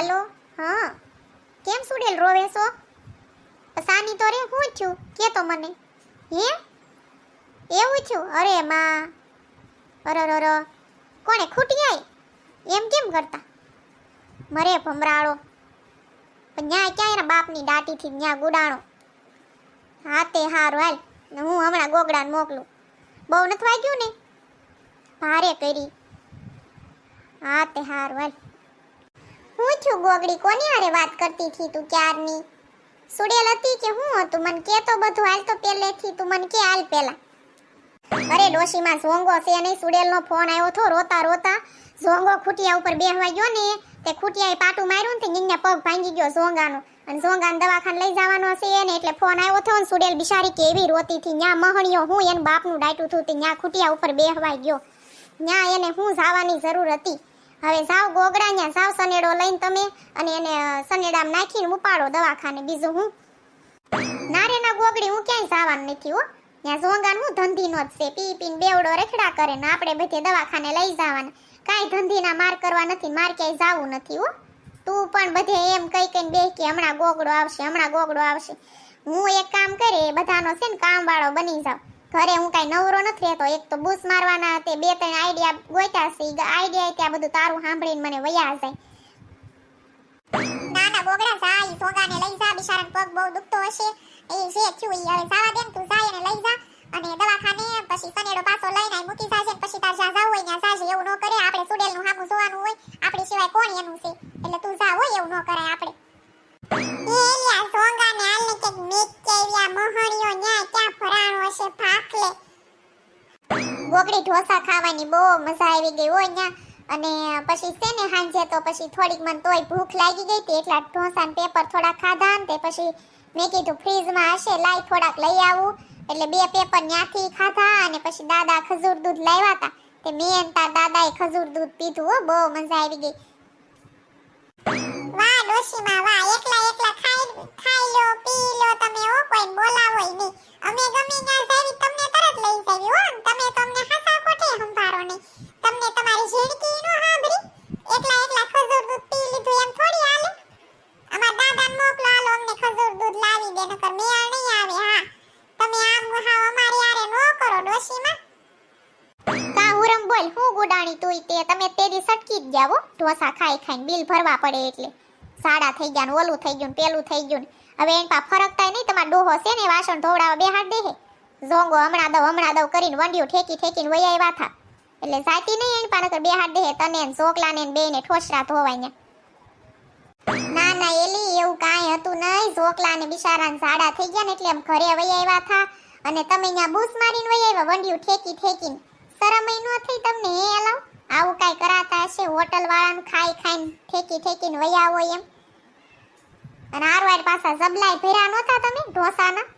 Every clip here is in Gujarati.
હાલો? હા. કેમ સુડેલ રોવે છો? સાની તો રે, હું છું. કે તો મને. હે? એવું છું? અરે માં. અરે અરે કોણે ખૂટી આવી એમ કેમ કરતા? મરે ભમરાળો. પણ ન્યા ક્યાંય એના બાપની દાટીથી ન્યા ગુડાણો? હા તે હારું હાલ હું હમણાં ગોગડાને મોકલું. બહુ નથી વાગ્યું ને? ભારે કરી. હા તે હારું હાલ હું છું ગોગડી, કોની હારે વાત કરતી હતી તું ક્યારની? સુડેલ હતી કે હું હતું? મને કે તો બધું, હાલ તો પહેલેથી તું મને કે હાલ પેલા. અરે, ડોશીમાં ઝોંગો છે નહીં, સુડેલનો ફોન આવ્યો તો રોતા રોતા ઝોંગો ખૂટિયા ઉપર બેહવા ગયો ને, તે ખૂટિયાએ પાટું માર્યું ને નીંગને પગ ભાંગી ગયો ઝોંગાનો. અને ઝોંગાને દવાખાને લઈ જવાનો છે ને, એટલે ફોન આવ્યો તો ને, સુડેલ બિચારી કેવી રોતી હતી. ન્યા મહણિયો હું એને બાપનું ડાયટું થયું તે ન્યા ખૂટિયા ઉપર બેહવા ગયો. ન્યા એને હું જવાની જરૂર હતી. હવે સાવ ગોગડા જાવ સનેડો લઈને તમે અને એને સનેડામાં નાખીને ઉપાડો દવાખાને બીજું હું. ના ગોગડી, હું ક્યાંય જવાનું નથી હો. ત્યાં સોંગાન હું ધંધીનો જ છે, પી, પીને બેવડો રખડા કરે ને આપણે બધે દવાખાને લઈ જવાના. કાંઈ ધંધીના માર કરવા નથી, માર ક્યાંય જાવું નથી હો. તું પણ બધે એમ કઈ કઈ બે કે હમણાં ગોગડો આવશે, હમણાં ગોગડો આવશે. હું એક કામ કરે બધાનો છે ને કામ વાળો બની જાવ ઘરે હું કાંઈ નવરો નથી રહેતો, એક તો બૂસ મારવાના તે બે ત્રણ આઈડિયા ગોઈતા છે આઈડિયા ત્યાં બધું તારું સાંભળીને મને વયા જાય. ના ગોગડા જા સોગાને લઈ જા, બિચારાને પગ બહુ દુખતો હશે. એ જે થયું ઈ હવે જાવા દે તું જા એને લઈ જા અને દવાખાને, પછી સનેડો પાછો લઈને મૂકી જાજે પછી તાર જા જાવ હોય ત્યાં જાજે, એવું ન કરે. આપણે સુડેલનું હામું જોવાનું હોય, આપણી સિવાય કોણ એનું છે? એટલે તું જા હોય એવું ન કરાય. આપણે ગોગડી ઢોસા ખાવાની બહુ મજા આવી ગઈ હોય અહીંયા. અને પછી છે ને સાંજે તો પછી થોડીક મને તોય ભૂખ લાગી ગઈ હતી, એટલા ઢોસા ને પેપર થોડા ખાધા ને તે પછી મેં કીધું ફ્રીજમાં હશે, લાઈ થોડાક લઈ આવું. એટલે બે પેપર ન્યાથી ખાધા અને પછી દાદા ખજૂર દૂધ લાવ્યા હતા. તે મેં તાર દાદાએ ખજૂર દૂધ પીધું હો, બહુ મજા આવી ગઈ. વાહ, ડોશીમાં, વાહ, એકલા એકલા ખાઈ ખાઈ લો, પી લો તમે હો કોઈ બોલાવો નહીં. અમે ગમે ત્યાં જાવી, તમને તરત લઈ જાવી હો તમે તો અમને હસા કોઠે સંભારો નહીં તમને તમારી ઝીણકી નો સાંભળી એકલા એકલા ખજૂર દૂધ પી લીધું એમ થોડી હાલે અમાર દાદાને મોકલો હાલો અમને ખજૂર દૂધ લાવી દે નકર મેળ નહીં આવે હા તમે આમ હાવ અમારી હારે નો કરો ડોશીમાં કા હુરમ બોલ, હું ગુડાણી તુંય તે, તમે તેરી સટકી જ જાવો ઢોસા ખાઈ ખાઈને બિલ ભરવા પડે એટલે. સાડા થઈ ગયા ને ઓલું થઈ ગયું પેલું થઈ ગયું હવે એન પા ફરકતાય નહીં, તમાર ડોહો છે ને વાસણ ધોવડાવવા બેહાડ દેહે ઝોંગો હમણાં દઉં હમણાં દઉં કરીને વંડિયું ઠેકી ઠેકીને વહી આવ્યા થા. એટલે સાચી નહીં એન પા નકર બેહાડ દેહે તને ને ઝોકલાને ને બેયને ઠોસરા ધોવાય ને, ના, એલી, એવું કાંઈ હતું નહીં. ઝોકલા ને બિચારાને ઝાડા થઈ ગયા ને એટલે એમ ઘરે વહી આવ્યા થા. અને તમે ત્યાં બૂસ મારીને વહી આવ્યા, વંડિયું ઠેકી ઠેકીને. શરમય નો થઈ તમને એ અલાવ આવું કાંઈ કરાતા હશે? હોટલ વાળાનું ખાઈ ખાઈને ઠેકી ઠેકીને વયા હોય એમ. અને હારવાર પાછા જબલાય ભેરા નહોતા તમે, ઢોસાના?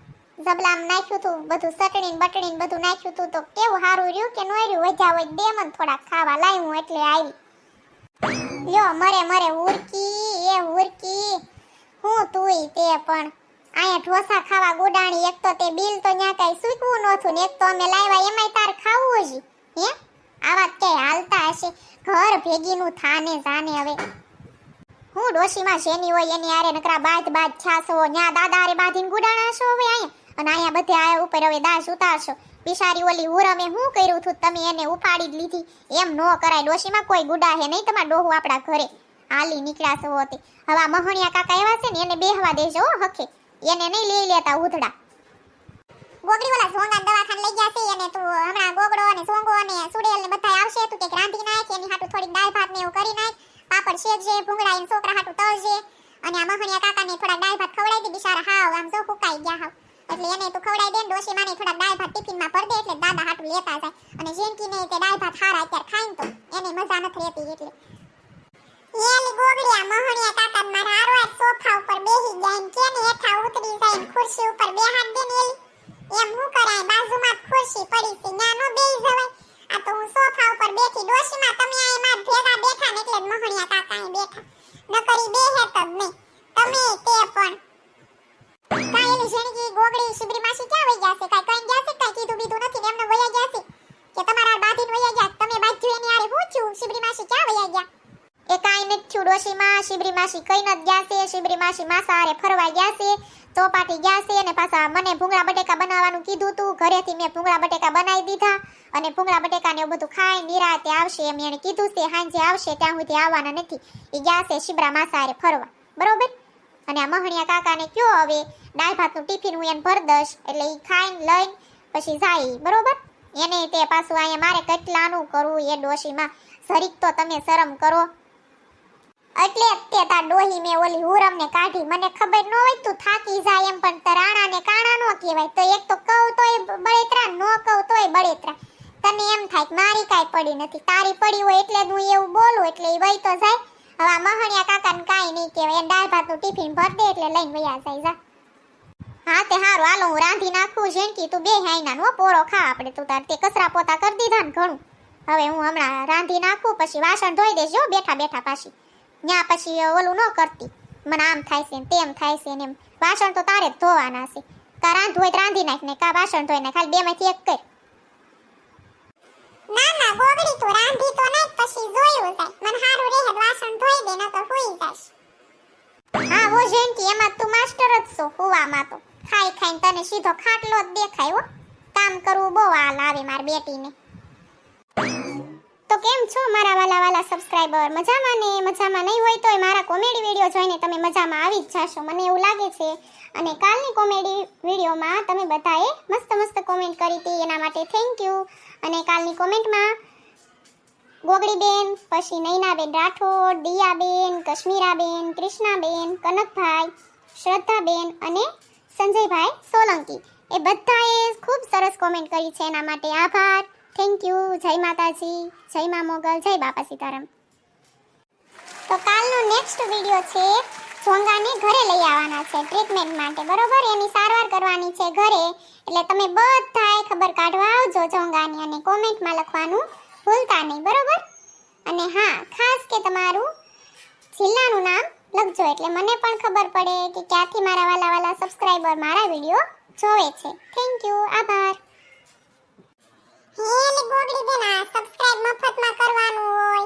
જબલામાં નાખ્યું હતું બધું ચટણી બટણીને બધું નાખ્યું હતું તો કેવું સારું રહ્યું કે નો રહ્યું? વજા હોય દે મને થોડાક ખાવા લાવ્યું એટલે આવી. લ્યો, મરે મરે ઉરકી એ ઉરકી હું તુંય તે પણ. અહીંયા ઢોસા ખાવા ગોડાણી, એક તો તે બિલ તો ન્યા કાંઈ સૂકવું નહોતું ને એક તો અમે લાવ્યા, એમાંય તાર ખાવું હજી હે? આવા કે હાલતા હશે? ઘર ભેગીનું થાને જાને હવે. હું ડોશીમાં જેની હોય એની આરે નકરા બાદ બાદ છાસો, ન્યા દાદા આરે બાંધીને ગુડાણાશો હવે અહીંયા? અને અહીંયા બધે આયા ઉપર હવે દાસ ઉતારશો. બિચારી ઓલી ઉરમે હું કર્યું હતું તમે એને ઉપાડી જ લીધી. એમ નો કરાય, ડોશીમાં કોઈ ગુડા હે નહીં તમારા ડોહું આપણા ઘરે. હાલી નીકળાશો હતી. હવે મહણિયા કાકા એવા છે ને, એને બેહવા દેજો હખે. એને નહીં લઈ લેતા ઉધડા. ગોગડી ઓલા સોંગા દવાખાને લઈ ગયા છે અને તું હમણાં ગોગડો અને સોંગો અને સુડેલ ને બધા આવશે. તું કે રાંધી નાખ, એની હાટુ થોડીક દાળ ભાત ને એવું કરી નાખ. પાપડ શેકજે ભૂંગળા એને છોકરા હાટુ તળજે અને આ મહણિયા કાકાને થોડા દાળ ભાત ખવડાવી દે, બિચારા હાવ આમ જો ફૂકાઈ ગયા હાવ. એટલે એને તું ખવડાવી દે ને ડોશી માને થોડા દાળ ભાત ટિફિનમાં ભર દે, એટલે દાદા હાટુ લેતા જાય. અને જેનકીને તે દાળ ભાત હારા અત્યારે ખાઈને તો એને મજા નથી રહેતી એટલે. એલી ગોગડિયા મહણિયા કાકા મારા હારો આ સોફા ઉપર બેહી ગયા ને કેને હેઠા ઉતરી જાય ખુરશી ઉપર બેહાડ દે ને એમ હું જ પડી છે ન્યા નો બેહી આ તો હું સોફા ઉપર બેઠી ડોશીમાં તમે આ એમાં ભેગા બેઠા ને એટલે જ કાકા અહીં બેઠા. નકરી બેહે જ નહીં. તમે તે પણ. કાંઈ ઝીણકી ગોગડી સુબરી માસી ક્યાં વઈ ગયા છે? કાંઈ કઈ ગયા છે? કાંઈ કીધું બીધું નથી એમને વયા ગયા છે? કે તમારા બાધીન વયા ગયા? તમે બાજુ એની આરે હું છું? શિબરી માસી ક્યાં વયા ગયા? એ કાઈ નથી થયું ડોશીમાં. શિબરી માસી કઈ નથી ગયા છે? માસી માસા હારે ફરવા ગયા છે? ચોપાટી ગયા છે અને પાછા મને ભૂંગળા બટેકા બનાવવાનું કીધું તું. ઘરેથી મેં ભૂંગળા બટેકા બનાવી દીધા અને ભૂંગળા બટેકા ને એવું બધું ખાઈ, નિરાતે આવશે એમ એને કીધું છે. હાંજે આવશે, ત્યાં સુધી આવવાના નથી. એ ગયા છે શિબરા માસા હારે ફરવા. બરોબર? અને આ મહણિયા કાકાને કયો હવે? દાળ ભાતનું ટિફિન હું એને ભર દઈશ. એટલે એ ખાઈને લઈને પછી જાય બરોબર? એને તે પાછું અહીંયા મારે કેટલાનું કરવું, એ ડોશીમાં સરીક તો તમે શરમ કરો. એટલે તે તાર ડોહી મેં ઓલી હુરમને કાઢી. મને ખબર ન હોય તું થાકી જાય એમ, પણ તરાણા ને કાણા નો કહેવાય. તો એક તો કહું તોય બળેતરા, નો કહું તોય બળેતરા. તને એમ થાય કે મારી કાઈ પડી નથી. તારી પડી હોય એટલે હું એવું બોલું, એટલે એ વહી તો જાય. હવે આ મહણિયા કાકાને કાંઈ નહીં કહેવાય. એને દાળ ભાતનું ટિફિન ભર દે એટલે લઈને વયા જાય, જા. હા, તે હારું. હાલો, હું રાંધી નાખું જેનકી તું બે હાઈના નો પોરો ખા આપણે. તું તાર તે કચરા પોતા કરી દીધા ને ઘણું. હવે હું હમણાં રાંધી નાખું, પછી વાસણ ધોઈ દેજો બેઠા બેઠા પાછી. ન્યા પછી ઓલું ન કરતી. મને આમ થાય છે ને તેમ થાય છે ને એમ. વાસણ તો તારે જ ધોવાના છે. કા રાંધવું હોય તો રાંધી નાખ ને કા વાસણ ધોઈ નાખ. ખાલી બે માંથી એક કર. ના ના ગોગડી તું રાંધી તો નાખ પછી જોયું જાય મને હારું રહે વાસણ ધોઈ દે ન તો હોઈ જાશ હા વો જેન્ટી એમાં તું માસ્ટર જ છો હુવામાં તો. ખાઈ ખાઈને તને સીધો ખાટલો જ દેખાય હો. કામ કરવું બહુ હાલ આવે મારી બેટીને. કેમ છો મારા વાલા વાલા સબસ્ક્રાઇબર મજામાં ને? મજામાં નહીં હોય તોય મારા કોમેડી વીડિયો જોઈને તમે મજામાં આવી જ જશો. મને એવું લાગે છે. અને કાલની કોમેડી વિડીયોમાં તમે બધાએ મસ્ત મસ્ત કોમેન્ટ કરી હતી. એના માટે થેન્ક યુ અને કાલની કોમેન્ટમાં ગોગડીબેન, પછી નૈનાબેન રાઠોડ, દિયાબેન, કશ્મીરાબેન, કૃષ્ણાબેન, કનકભાઈ, શ્રદ્ધાબેન અને સંજયભાઈ સોલંકી. એ બધાએ ખૂબ સરસ કોમેન્ટ કરી છે. એના માટે આભાર. થેન્ક યુ જય માતાજી. જય મા મોગલ. જય બાપા સીતારામ. તો કાલનો નેક્સ્ટ વિડિયો છે જોંગાને ઘરે લઈ આવવાના છે ટ્રીટમેન્ટ માટે. બરોબર? એની સારવાર કરવાની છે ઘરે. એટલે તમે બધાએ ખબર કાઢવા આવજો ચોંગાની અને કોમેન્ટમાં લખવાનું ભૂલતા નહીં. બરોબર? અને હા, ખાસ કે તમારું જિલ્લાનું નામ લખજો. એટલે મને પણ ખબર પડે કે ક્યાંથી મારા વાલા વાલા સબસ્ક્રાઈબર મારા વીડિયો જોવે છે. થેન્ક યુ આભાર. હે એલી ગોગડી બેન આ સબસ્ક્રાઇબ મફતમાં કરવાનું હોય.